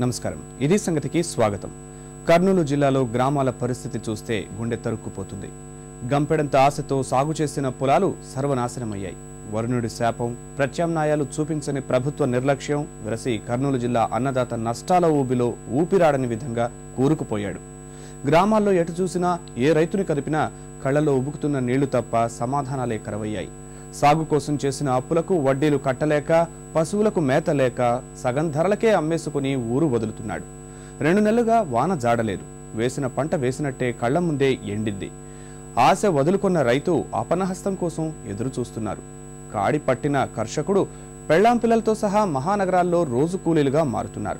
నమస్కారం. ఇది సంగతికి స్వాగతం. కర్నూలు జిల్లాలో గ్రామాల పరిస్థితి చూస్తే గుండె తరుక్కుపోతుంది. గంపెడంత ఆశతో సాగు చేసిన పొలాలు సర్వనాశనమయ్యాయి. వరుణుడి శాపం ప్రత్యామ్నాయాలు చూపించని ప్రభుత్వ నిర్లక్ష్యం విరసి కర్నూలు జిల్లా అన్నదాత నష్టాల ఊబిలో ఊపిరాడని విధంగా కూరుకుపోయాడు. గ్రామాల్లో ఎటు చూసినా ఏ రైతుని కదిపినా కళ్ళలో ఉబుకుతున్న నీళ్ళు తప్ప సమాధానాలే కరవయ్యాయి. సాగు కోసం చేసిన అప్పులకు వడ్డీలు కట్టలేక పశువులకు మేత లేక సగం ధరలకే అమ్మేసుకుని ఊరు వదులుతున్నాడు. రెండు నెలలుగా వాన జాడలేదు. వేసిన పంట వేసినట్టే కళ్ళ ముందే ఎండింది. ఆశ వదులుకున్న రైతు అపనహస్తం కోసం ఎదురు చూస్తున్నారు కాడి పట్టిన కర్షకుడు పెళ్ళాం పిల్లలతో సహా మహానగరాల్లో రోజు కూలీలుగా మారుతున్నారు.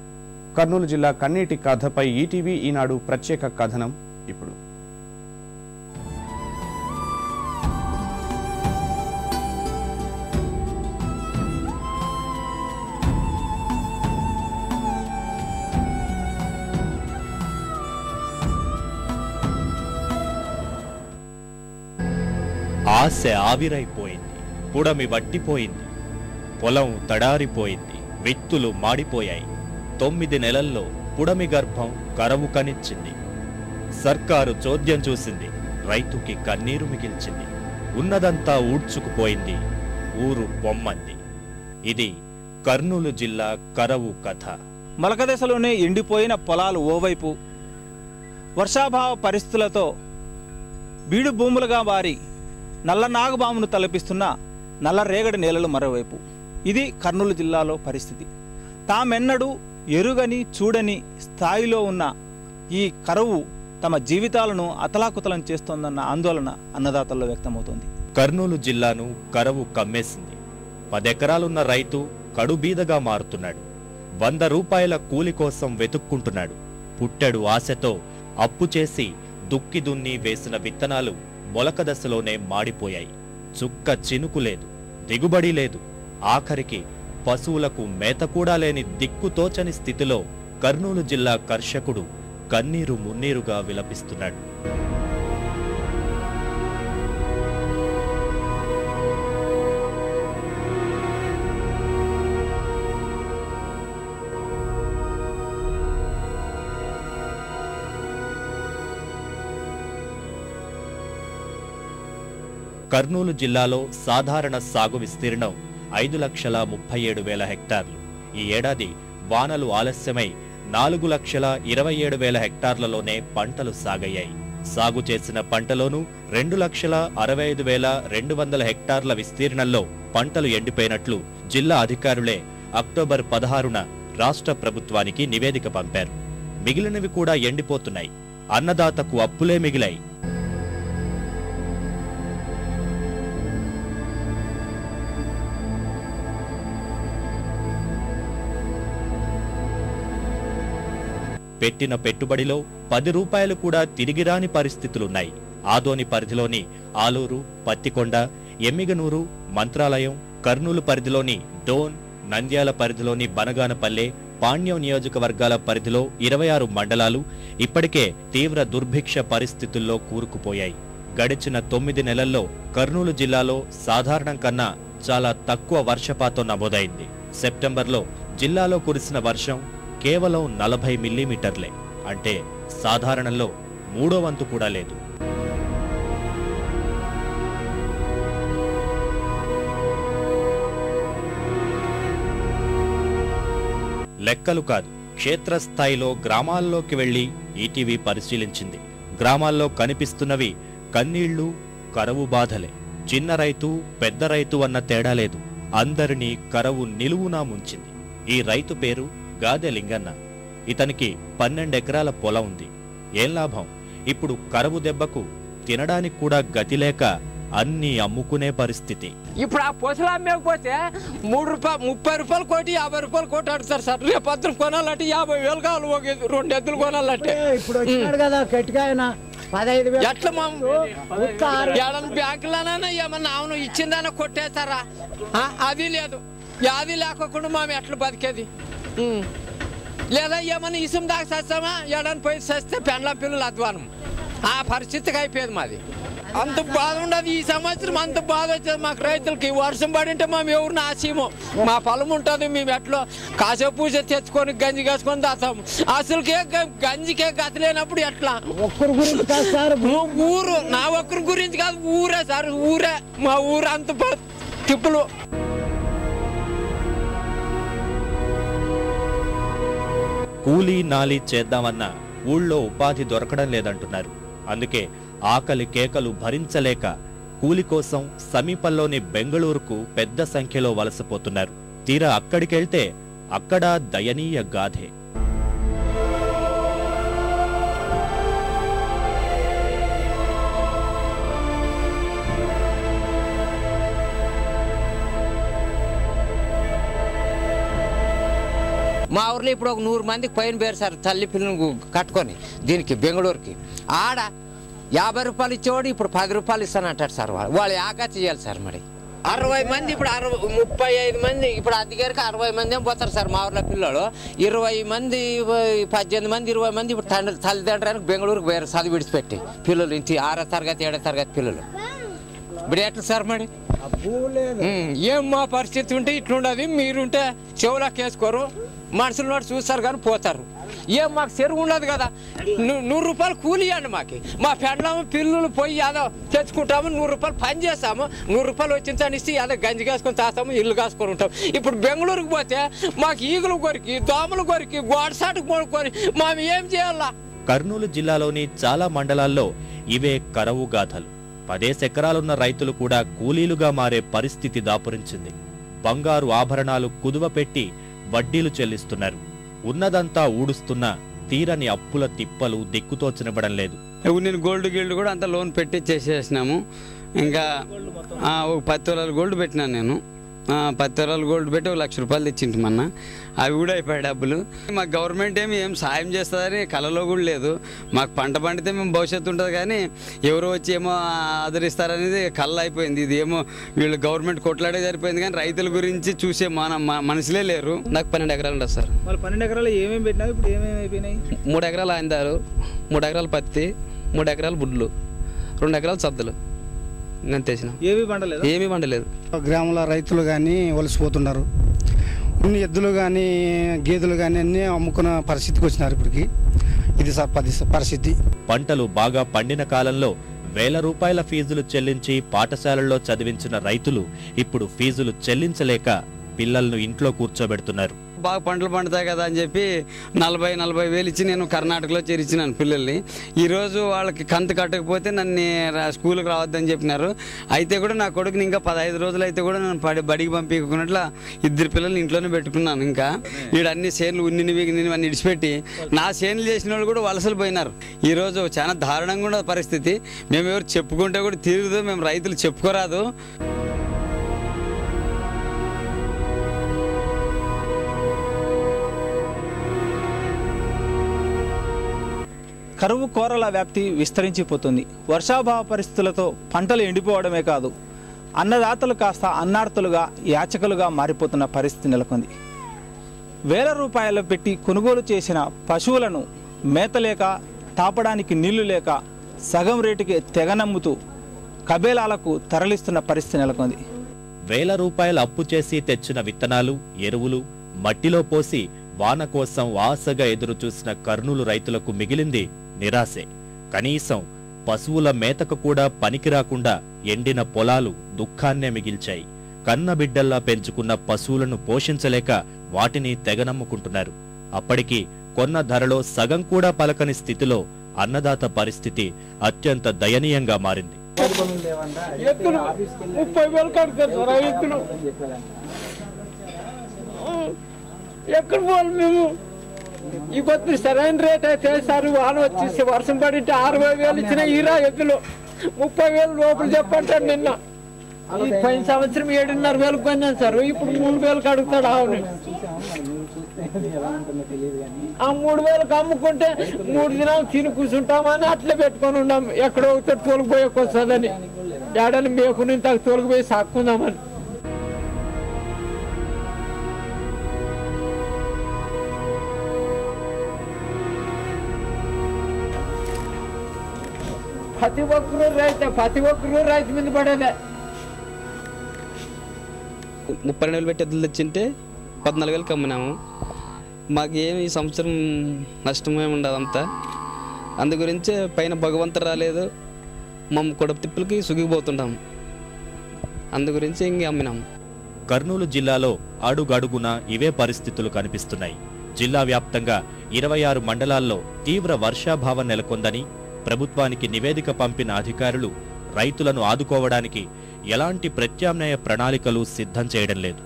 కర్నూలు జిల్లా కన్నీటి కథపై ఈటీవీ ఈనాడు ప్రత్యేక కథనం ఇప్పుడు. ఆశ ఆవిరైపోయింది. పుడమి వట్టిపోయింది. పొలం తడారిపోయింది. విత్తులు మాడిపోయాయి. తొమ్మిది నెలల్లో పుడమి గర్భం కరవు కనిచ్చింది. సర్కారు చోద్యం చూసింది. రైతుకి కన్నీరు మిగిల్చింది. ఉన్నదంతా ఊడ్చుకుపోయింది. ఊరు బొమ్మంది. ఇది కర్నూలు జిల్లా కరవు కథ. మలకదశలోనే ఎండిపోయిన పొలాలు ఓవైపు. వర్షాభావ పరిస్థితులతో బీడు భూములుగా వారి నల్ల నాగబామును తలపిస్తున్న నల్ల రేగడి నేలలు మరోవైపు. ఇది కర్నూలు జిల్లాలో పరిస్థితి. తామెన్నడూ ఎరుగని చూడని స్థాయిలో ఉన్న ఈ కరువు తమ జీవితాలను అతలాకుతలం చేస్తోందన్న ఆందోళన అన్నదాతల్లో వ్యక్తమవుతోంది. కర్నూలు జిల్లాను కరవు కమ్మేసింది. పదెకరాలున్న రైతు కడుబీదగా మారుతున్నాడు. వంద రూపాయల కూలి కోసం వెతుక్కుంటున్నాడు. పుట్టెడు ఆశతో అప్పు చేసి దుక్కి దున్ని వేసిన విత్తనాలు మొలక దశలోనే మాడిపోయాయి. చుక్క చినుకు లేదు దిగుబడి లేదు. ఆఖరికి పశువులకు మేత కూడా లేని దిక్కుతోచని స్థితిలో కర్నూలు జిల్లా కర్షకుడు కన్నీరు మున్నీరుగా విలపిస్తున్నాడు. కర్నూలు జిల్లాలో సాధారణ సాగు విస్తీర్ణం ఐదు లక్షల ముప్పై ఏడు వేల హెక్టార్లు. ఈ ఏడాది వానలు ఆలస్యమై నాలుగు లక్షల ఇరవై ఏడు వేల హెక్టార్లలోనే పంటలు సాగయ్యాయి. సాగు చేసిన పంటలోనూ రెండు లక్షల అరవై ఐదు వేల రెండు వందల హెక్టార్ల విస్తీర్ణంలో పంటలు ఎండిపోయినట్లు జిల్లా అధికారులే అక్టోబర్ పదహారున రాష్ట్ర ప్రభుత్వానికి నివేదిక పంపారు. మిగిలినవి కూడా ఎండిపోతున్నాయి. అన్నదాతకు అప్పులే మిగిలాయి. పెట్టిన పెట్టుబడిలో పది రూపాయలు కూడా తిరిగిరాని పరిస్థితులున్నాయి. ఆదోని పరిధిలోని ఆలూరు పత్తికొండ ఎమ్మిగనూరు మంత్రాలయం కర్నూలు పరిధిలోని డోన్ నంద్యాల పరిధిలోని బనగానపల్లె పాణ్యం నియోజకవర్గాల పరిధిలో ఇరవై ఆరు మండలాలు ఇప్పటికే తీవ్ర దుర్భిక్ష పరిస్థితుల్లో కూరుకుపోయాయి. గడిచిన తొమ్మిది నెలల్లో కర్నూలు జిల్లాలో సాధారణం కన్నా చాలా తక్కువ వర్షపాతం నమోదైంది. సెప్టెంబర్లో జిల్లాలో కురిసిన వర్షం కేవలం నలభై మిల్లీమీటర్లే. అంటే సాధారణంలో మూడో వంతు కూడా లేదు. లెక్కలు కాదు. క్షేత్రస్థాయిలో గ్రామాల్లోకి వెళ్ళి ఈటీవీ పరిశీలించింది. గ్రామాల్లో కనిపిస్తున్నవి కన్నీళ్ళు కరవు బాధలే. చిన్న రైతు పెద్ద రైతు అన్న తేడా లేదు. అందరినీ కరవు నిలువునా ముంచింది. ఈ రైతు పేరు గాదె లింగన్న ఇతనికి పన్నెండెకరాల పొలం ఉంది. ఏం లాభం? ఇప్పుడు కరవు దెబ్బకు తినడానికి కూడా గతి లేక అన్నీ అమ్ముకునే పరిస్థితి. ఇప్పుడు ఆ పొసలు అమ్మకపోతే మూడు రూపాయలు ముప్పై రూపాయలు కోటి యాభై రూపాయలు కోటి అడుగుతారు సార్. రేపు పొద్దున కొనాలంటే యాభై వేలు కావాలి ఒక రెండు ఎద్దులు కొనాలంటే. ఇప్పుడు వచ్చినాడు కదా గట్టిగా పదహైదు వేలు ఎట్లా మా ఒక్క ఆరు ఏడన్నా బ్యాంకులోనైనా ఏమన్నా అవును ఇచ్చిందన్నా కొట్టేస్తారా? ఆ, అది లేదు. అది లేకోకుండా మేము ఎట్లా బతికేది. లేదా ఏమన్నా ఇసుం దాకా సస్తామా ఏడని పోయి సస్తే పెండ్ల పిల్లలు అధ్వానం ఆ పరిస్థితికి అయిపోయేది మాది. అంత బాధ ఉండదు. ఈ సంవత్సరం అంత బాధ వచ్చేది మాకు రైతులకి. వర్షం పడింటే మేము ఎవరు నాశీము మా పొలం ఉంటుంది. మేము ఎట్లా కాసే పూస తెచ్చుకొని గంజి కాసుకొని దాతాము అసలుకే గంజికే గతి లేనప్పుడు ఎట్లా? ఒక్కరి గురించి కాదు సార్. ఊ- ఊరు నా ఒక్కరి గురించి కాదు ఊరే సార్. ఊరే మా ఊరు అంత తిప్పులు. కూలీ నాలి చేద్దామన్నా ఊళ్ళో ఉపాధి దొరకడం లేదంటున్నారు. అందుకే ఆకలి కేకలు భరించలేక కూలి కోసం సమీపంలోని బెంగళూరుకు పెద్ద సంఖ్యలో వలసపోతున్నారు తీరా అక్కడికెళ్తే అక్కడ దయనీయ గాథే మా ఊర్లో ఇప్పుడు ఒక నూరు మందికి పైన పేరు సార్ తల్లి పిల్లలు కట్టుకొని దీనికి బెంగళూరుకి. ఆడ యాభై రూపాయలు ఇచ్చేవాడు ఇప్పుడు పది రూపాయలు ఇస్తానంటాడు సార్ వాళ్ళు వాళ్ళు యాగా చేయాలి సార్ మరి. అరవై మంది ఇప్పుడు అరవై ముప్పై ఐదు మంది ఇప్పుడు అధికారికి అరవై మంది ఏం పోతారు సార్ మా ఊర్లో పిల్లలు. ఇరవై మంది పద్దెనిమిది మంది ఇరవై మంది ఇప్పుడు తండ్రి తల్లిదండ్రులకు బెంగళూరుకు పోయారు చదివి విడిచిపెట్టి. పిల్లలు ఇంటి ఆరో తరగతి ఏడో తరగతి పిల్లలు. ఇప్పుడు ఎట్లా సార్ మరి? ఏం మా పరిస్థితి ఉంటే ఇట్లుండదు మీరుంటే చెవులకు వేసుకోరు మనుషులు నోటి చూస్తారు కానీ పోతారు. ఏం మాకు చెరువు ఉండదు కదా? నూరు రూపాయలు కూలి ఇవ్వండి మాకు. మా పెండ్లాము పిల్లలు పోయి అదో తెచ్చుకుంటాము నూరు రూపాయలు పని చేస్తాము నూరు రూపాయలు వచ్చిందని ఇస్తే అదో గంజి కాసుకొని తాస్తాము ఇల్లు కాసుకొని ఉంటాం ఇప్పుడు బెంగళూరుకు పోతే మాకు ఈగలు కొరికి దోమలు కొరికి గోడసాటుకు కొనుక్కొని మేము ఏం చేయాలా? కర్నూలు జిల్లాలోని చాలా మండలాల్లో ఇవే కరవు గాథలు. పదేసెకరాలున్న రైతులు కూడా కూలీలుగా మారే పరిస్థితి దాపురించింది. బంగారు ఆభరణాలు కుదువ పెట్టి వడ్డీలు చెల్లిస్తున్నారు. ఉన్నదంతా ఊడుస్తున్నా తీరని అప్పుల తిప్పలు దిక్కుతోచనివ్వడం లేదు. నేను గోల్డ్ గిల్డ్ కూడా అంత లోన్ పెట్టి చేసేసినాము. ఇంకా ఒక పది తులాలు గోల్డ్ పెట్టినాను నేను. పది తులాలు గోల్డ్ పెట్టి ఒక లక్ష రూపాయలు తెచ్చింటి మొన్న అవి కూడా అయిపోయాయి డబ్బులు. మా గవర్నమెంట్ ఏమి ఏం సాయం చేస్తుందని కలలో కూడా లేదు. మాకు పంట పండితే మేము భవిష్యత్తు ఉంటుంది కానీ ఎవరో వచ్చి ఏమో ఆదరిస్తారనేది కళ్ళ అయిపోయింది. ఇది ఏమో వీళ్ళు గవర్నమెంట్ కొట్లాడే సరిపోయింది కానీ రైతుల గురించి చూసే మన మనుషులే లేరు. నాకు పన్నెండు ఎకరాలు ఉంటుంది సార్. వాళ్ళు పన్నెండు ఎకరాలు ఏమేమి పెట్టినావు ఇప్పుడు ఏమేమి అయిపోయినాయి? మూడు ఎకరాలు ఆందారు మూడు ఎకరాలు పత్తి మూడు ఎకరాలు బుడ్లు రెండు ఎకరాలు సద్దులు. నేను తెచ్చినాం. ఏవి పండలేదు? ఏమీ పండలేదు. గ్రామంలో రైతులు కానీ వలసిపోతున్నారు. ఇన్ని ఎద్దులు కానీ గేదెలు కానీ అన్నీ అమ్ముకున్న పరిస్థితికి వచ్చినారు ఇప్పటికి. ఇది పరిస్థితి. పంటలు బాగా పండిన కాలంలో వేల రూపాయల ఫీజులు చెల్లించి పాఠశాలల్లో చదివించిన రైతులు ఇప్పుడు ఫీజులు చెల్లించలేక పిల్లలను ఇంట్లో కూర్చోబెడుతున్నారు. బాగా పంటలు పండుతాయి కదా అని చెప్పి నలభై నలభై వేలు ఇచ్చి నేను కర్ణాటకలో చేర్చినాను పిల్లల్ని. ఈరోజు వాళ్ళకి కంతు కట్టకపోతే నన్ను స్కూల్కి రావద్దని చెప్పినారు. అయితే కూడా నా కొడుకుని ఇంకా పదహైదు రోజులు అయితే కూడా నేను పడి బడికి పంపించుకున్నట్ల ఇద్దరు పిల్లల్ని ఇంట్లోనే పెట్టుకున్నాను ఇంకా. ఈడ అన్ని ఉన్నిని ఉన్నినివి అన్ని ఇడిచిపెట్టి నా సేన్లు చేసిన వాళ్ళు కూడా వలసలు పోయినారు. ఈరోజు చాలా దారుణంగా ఉన్న పరిస్థితి. మేము ఎవరు చెప్పుకుంటే కూడా తీరుదు మేము రైతులు చెప్పుకోరాదు. కరువు కోరల వ్యాప్తి విస్తరించిపోతుంది. వర్షాభావ పరిస్థితులతో పంటలు ఎండిపోవడమే కాదు అన్నదాతలు కాస్త అన్నార్తులుగా యాచకులుగా మారిపోతున్న పరిస్థితి నెలకొంది. వేల రూపాయలు పెట్టి కొనుగోలు చేసిన పశువులను మేతలేక తాపడానికి నీళ్ళు లేక సగం రేటుకి తెగనమ్ముతూ కబేలాలకు తరలిస్తున్న పరిస్థితి నెలకొంది. వేల రూపాయలు అప్పు చేసి తెచ్చిన విత్తనాలు ఎరువులు మట్టిలో పోసి వాన కోసం ఆశగా ఎదురుచూసిన కర్నూలు రైతులకు మిగిలింది నిరాశే. కనీసం పశువుల మేతకు కూడా పనికిరాకుండా ఎండిన పొలాలు దుఃఖాన్నే మిగిల్చాయి. కన్నబిడ్డల్లా పెంచుకున్న పశువులను పోషించలేక వాటిని తెగనమ్ముకుంటున్నారు. అప్పటికి కొన్న ధరలో సగం కూడా పలకని స్థితిలో అన్నదాత పరిస్థితి అత్యంత దయనీయంగా మారింది. ఎక్కడ పోవాలి మేము? ఈ కొత్త సరైన రేట్ అయితే సార్ వాన వచ్చేసి వర్షం పడింటే అరవై వేలు ఇచ్చిన ఈరా ఎద్దులు. ముప్పై వేలు లోపల చెప్పంటారు నిన్న. పది పైన సంవత్సరం ఏడున్నర వేలకు కొన్నాను సార్. ఇప్పుడు మూడు వేలకు అడుగుతాడు ఆవుని. ఆ మూడు వేలకు అమ్ముకుంటే మూడు దినాలు తిని కూర్చుంటామని అట్లే పెట్టుకొని ఉన్నాం. ఎక్కడో ఒకటి తోలుకుపోయేకి వస్తుందని మేకుని తగ్గ తోలుకుపోయి సాక్కుందామని. ప్రతి ఒక్కరు రైతు ప్రతి ఒక్కరు రైతు మీద పడేదే. ముప్పై రెండు వేలు పెట్టి ఎద్దులు తెచ్చింటే పద్నాలుగు వేలకు అమ్మినాము మాకు ఏమి ఈ సంవత్సరం నష్టమేమి ఉండదు అంతా. అందు గురించే పైన భగవంతుడు రాలేదు. మమ్మ కొడపు తిప్పులకి సుగిపోతుంటాము అందు గురించి ఇంక అమ్మినాము. కర్నూలు జిల్లాలో అడుగడుగునా ఇవే పరిస్థితులు కనిపిస్తున్నాయి. జిల్లా వ్యాప్తంగా ఇరవై ఆరు మండలాల్లో తీవ్ర వర్షాభావం నెలకొందని ప్రభుత్వానికి నివేదిక పంపిన అధికారులు రైతులను ఆదుకోవడానికి ఎలాంటి ప్రత్యామ్నాయ ప్రణాళికలు సిద్ధం చేయడం లేదు.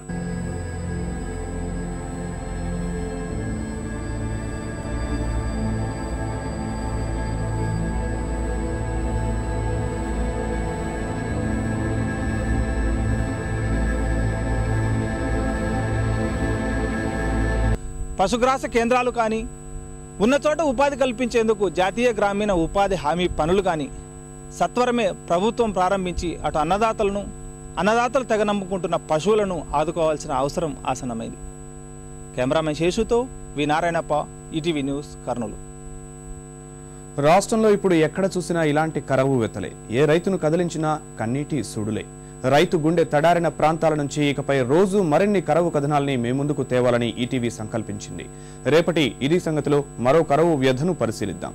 పశుగ్రాస కేంద్రాలు కానీ ఉన్న చోట ఉపాధి కల్పించేందుకు జాతీయ గ్రామీణ ఉపాధి హామీ పనులు కానీ సత్వరమే ప్రభుత్వం ప్రారంభించి అటు అన్నదాతలను అన్నదాతలు తెగ నమ్ముకుంటున్న పశువులను ఆదుకోవాల్సిన అవసరం ఆసనమైంది cameraman శేషుతో V Narayanappa ETV news Kurnool. రాష్ట్రంలో ఇప్పుడు ఎక్కడ చూసినా ఇలాంటి కరవు వెతలే. ఏ రైతును కదిలించినా కన్నీటి సుడులే. రైతు గుండె తడారిన ప్రాంతాల నుంచి ఇకపై రోజు మరిన్ని కరవు కథనాల్ని మీ ముందుకు తేవాలని ఈటీవీ సంకల్పించింది. రేపటి ఇది సంగతిలో మరో కరవు వ్యధను పరిశీలిద్దాం.